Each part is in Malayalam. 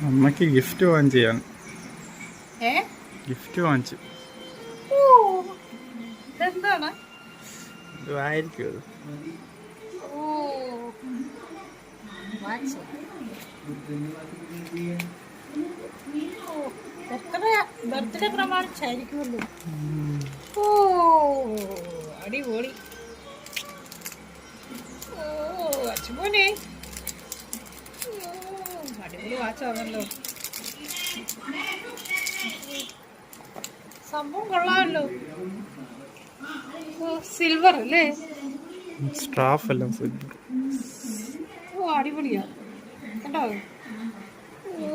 അമ്മയ്ക്ക് ഗിഫ്റ്റ് വാങ്ങിച്ചാണ് ചെയ്യാൻ ഗിഫ്റ്റ് വാങ്ങിച്ചു. അത്. ഓ. വാച്ച് ബർത്ത്ഡേ ബർത്ത്ഡേ പ്രമാണിച്ചായിരിക്കുമല്ലോ. ഓ അടിപൊളി. ഓ അടിപൊളി വാച്ചാണല്ലോ സംഭവം കൊള്ളാമല്ലോ. സിൽവർ അല്ലേ? സ്റ്റാഫ് എല്ലാം സിൽവർ ഓ അടിപൊളിയാ. കണ്ടോ? ഓ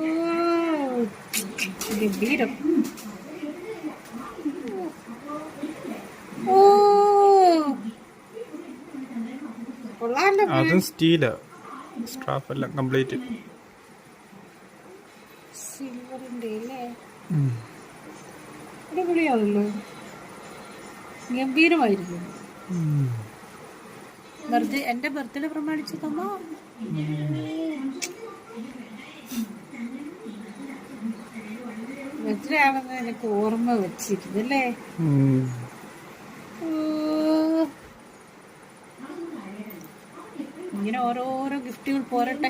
ഗംഭീരം. ഓ അതും സ്റ്റീലാ സ്ട്രാഫ് എല്ലാം കംപ്ലീറ്റ് സിൽവറിന്റെ അല്ലേ അടിപൊളിയാണല്ലോ. ഗംഭീരമായിരിക്കും. ബർത്ത്ഡേ എന്റെ ബർത്ത്ഡേ പ്രമാണിച്ച് തന്നോ? ബർത്ത്ഡേ ആണെന്ന് എനിക്ക് ഓർമ്മ വെച്ചിരുന്നല്ലേ. ഇങ്ങനെ ഓരോരോ ഗിഫ്റ്റുകൾ പോരട്ടെ.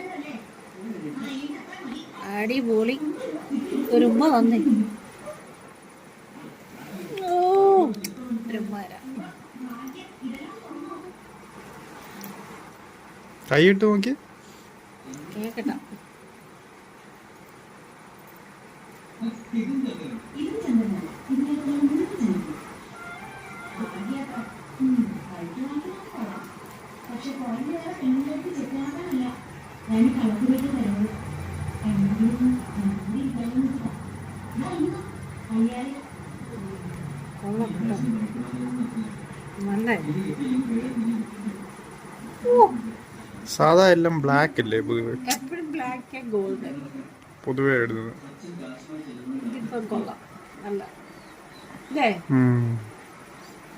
അടിപൊളി ഒരു ഉമ്മ തന്നേ ഓ ഒരു ഉമ്മ തരാം കൈയിട്ട് നോക്കി. കേക്കട്ട. കൊള്ളാം കേട്ടോ. ഞാൻ ഓ സാധാ എല്ലാം ബ്ലാക്ക് അല്ലേ പൊതുവെ? എപ്പോഴും ബ്ലാക്ക് ഗോൾഡ് പൊതുവെ എഴുതുന്നത്.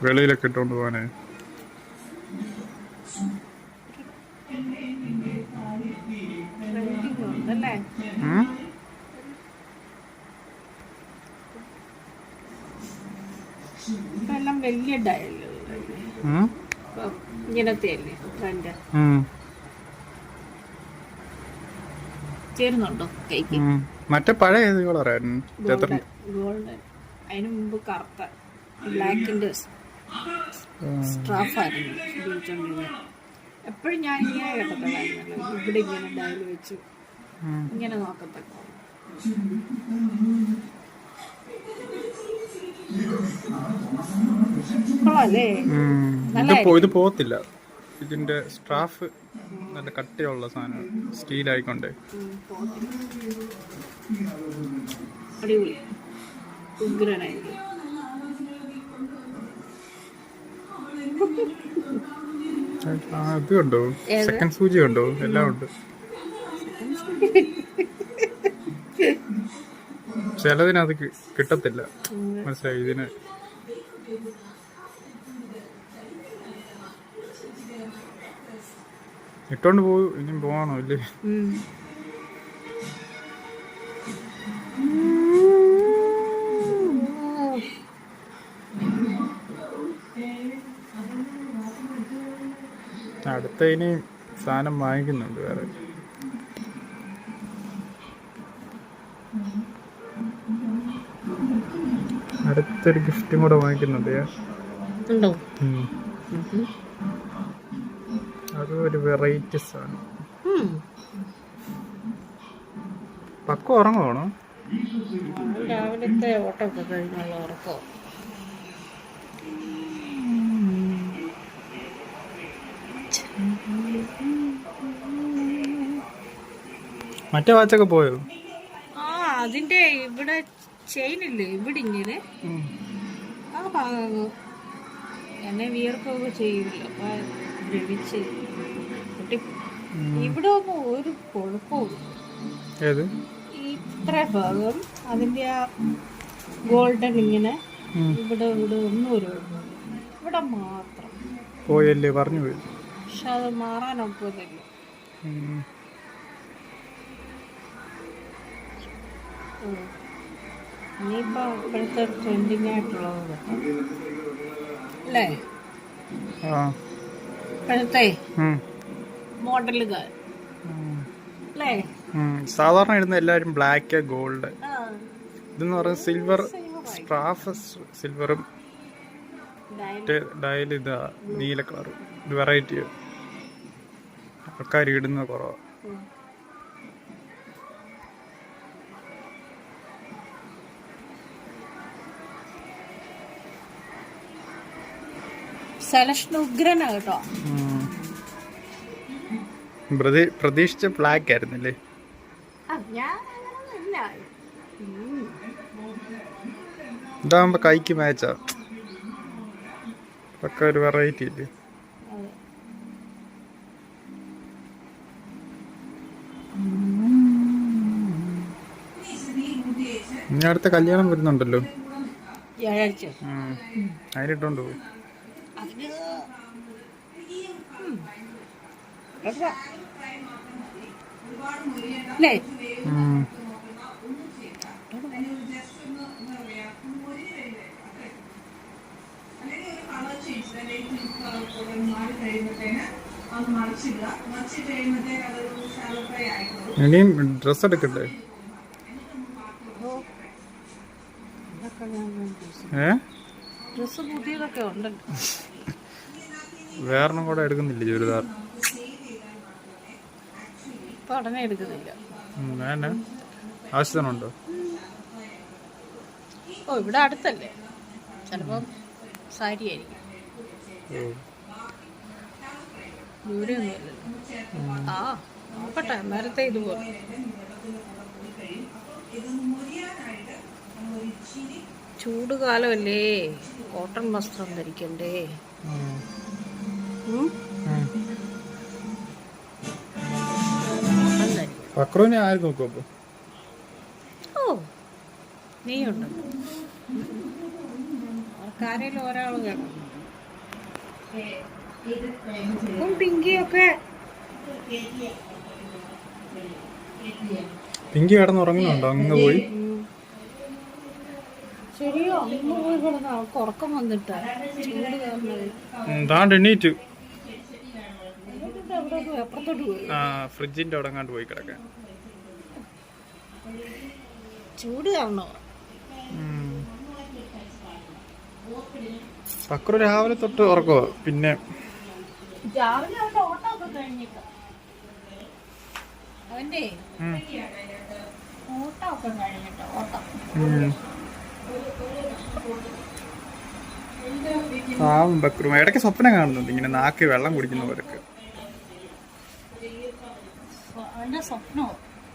വെളിയിലൊക്കെ ഇട്ടോണ്ട് പോവാനേ. ഉണ്ടല്ലേ വലിയ ഇങ്ങനത്തെ അല്ലേ. ചേരുന്നുണ്ടോ കൈക്ക്. മറ്റേ പഴയ ഏത് കളറായിരുന്നു ഗോൾഡൻ അതിനു മുമ്പ് കറുത്ത ബ്ലാക്കിന്റെ സ്ട്രാഫായിരുന്നു ഉപയോഗിച്ചോണ്ടിരുന്നത് എപ്പോഴും ഞാൻ ഇങ്ങനെ കേട്ടത്തുള്ളായിരുന്നല്ലോ ഇവിടെ ഇങ്ങനെ ഡയൽ വെച്ചു ഇങ്ങനെ നോക്കത്തക്ക ഇത് പോകത്തില്ല. ഇതിന്റെ സ്ട്രാഫ് നല്ല കട്ടിയുള്ള സാധനം സ്റ്റീൽ ആയിക്കൊണ്ട്. ഇത് കണ്ടോ? സെക്കൻഡ് സൂചി കണ്ടോ? എല്ലാം ഉണ്ട്. ചിലതിനത് കിട്ടത്തില്ല. മനസ്സിലായി? ഇതിന് ഇട്ടോണ്ട് പോകും ഇനിയും പോവാണോ? ഇല്ലേ. അടുത്ത ഇനി സാധനം വാങ്ങിക്കുന്നുണ്ട് വേറെ. അടുത്തൊരു ഗിഫ്റ്റും കൂടെ വാങ്ങിക്കുന്നുണ്ട്. അത് ഒരു വെറൈറ്റി ആണ്. പക്ക ഉറങ്ങുവാണോ? രാവിലത്തെ ഓട്ടമൊക്കെ കഴിഞ്ഞുള്ള ഉറക്കോ മറ്റേ വാച്ചൊക്കെ പോയോ? ആ അതിന്റെ ഇവിടെ ചെയിൻ ഇല്ലേ ഇവിടെ ഇങ്ങനെ ആ ഭാഗം. എന്നെ വിയർക്കൊക്കെ ചെയ്യില്ല അപ്പൊ ദ്രവിച്ച്. ഇവിടെ ഒന്നും ഒരു കുഴപ്പവും ഇത്ര ഭാഗം അതിന്റെ ആ ഗോൾഡൻ ഇങ്ങനെ. ഇവിടെ ഇവിടെ ഒന്നും ഒരു കുഴപ്പമില്ല. ഇവിടെ മാത്രം. പോയല്ലേ? പറഞ്ഞു പോയി. പക്ഷെ അത് മാറാനൊപ്പതില്ല ഉം. ഇനിയിപ്പോ ഇപ്പോഴത്തെ ട്രെൻഡിങ് ആയിട്ടുള്ളത് അല്ലേ? ഇപ്പോഴത്തെ മോഡലുകൾ. അല്ലേ? സാധാരണ ഇടുന്ന എല്ലാവരും ബ്ലാക്ക് ഗോൾഡ് ഇതെന്ന് പറയുന്നത് സിൽവർ സ്ട്രാഫ് സിൽവറും ഡയൽ ഇതാ നീല കളറും. വെറൈറ്റി ആൾക്കാർ ഇടുന്ന കുറവാ. സെലക്ഷൻ ഉഗ്രനാ കേട്ടോ. പ്രതീക്ഷിച്ച ബ്ലാക്ക് ആയിരുന്നില്ലേ. ഇതാകുമ്പോ കൈക്ക് മാച്ചാ ഒക്കെ ഒരു വെറൈറ്റി ഇല്ലേ. ഇനി അടുത്ത കല്യാണം വരുന്നുണ്ടല്ലോ. അതിനിട്ടോണ്ട് പോകും അതിന് ഉം. എത്ര? അല്ലേ ഇനിയും ഡ്രസ് ഉണ്ടല്ലോ വേറെണ്ണം കൂടെ എടുക്കുന്നില്ല ചുരിദാർ? ഉടനെ എടുക്കുന്നില്ല. ആവശ്യത്തിനുണ്ടോ? ഓ ഇവിടെ അടുത്തല്ലേ. ചിലപ്പം സാരി ആയിരിക്കും ദൂരെയൊന്നുമല്ലല്ലോ. ആ നോക്കട്ടെ നേരത്തെ ഇതുപോലെ. ചൂട് കാലമല്ലേ. കോട്ടൺ വസ്ത്രം ധരിക്കണ്ടേ. ഫക്രുവിനെ ആര് നോക്കും അപ്പൊ? ഓ നീയുണ്ടല്ലോ ആർക്കാരേലും ഒരാൾ വേണം ഇപ്പം പിങ്കിയൊക്കെ പിങ്കി കിടന്ന് ഉറങ്ങുന്നുണ്ടോ അങ്ങ് പോയി. ശരിയോ? അങ്ങ് പോയി കിടന്ന? അവൾക്ക് ഉറക്കം വന്നിട്ടാ. എണീറ്റു എന്നിട്ട് അവിടെ പോയി അപ്പുറത്തോട്ട് പോയി ആ ഫ്രിഡ്ജിന്റെ അവിടെ അങ്ങാണ്ട് പോയി കിടക്കാൻ. ചൂട് കാരണോ. ഫക്രു രാവിലെ തൊട്ട് ഉറക്കോ? പിന്നെ അവന്റെ ഓട്ടമൊക്കെ കഴിഞ്ഞിട്ട്. ഓട്ടം. പാവം ഇടയ്ക്ക് സ്വപ്നം കാണുന്നുണ്ട് ഇങ്ങനെ നാക്കി വെള്ളം കുടിക്കുന്നവരൊക്കെ അവന്റെ സ്വപ്നമോ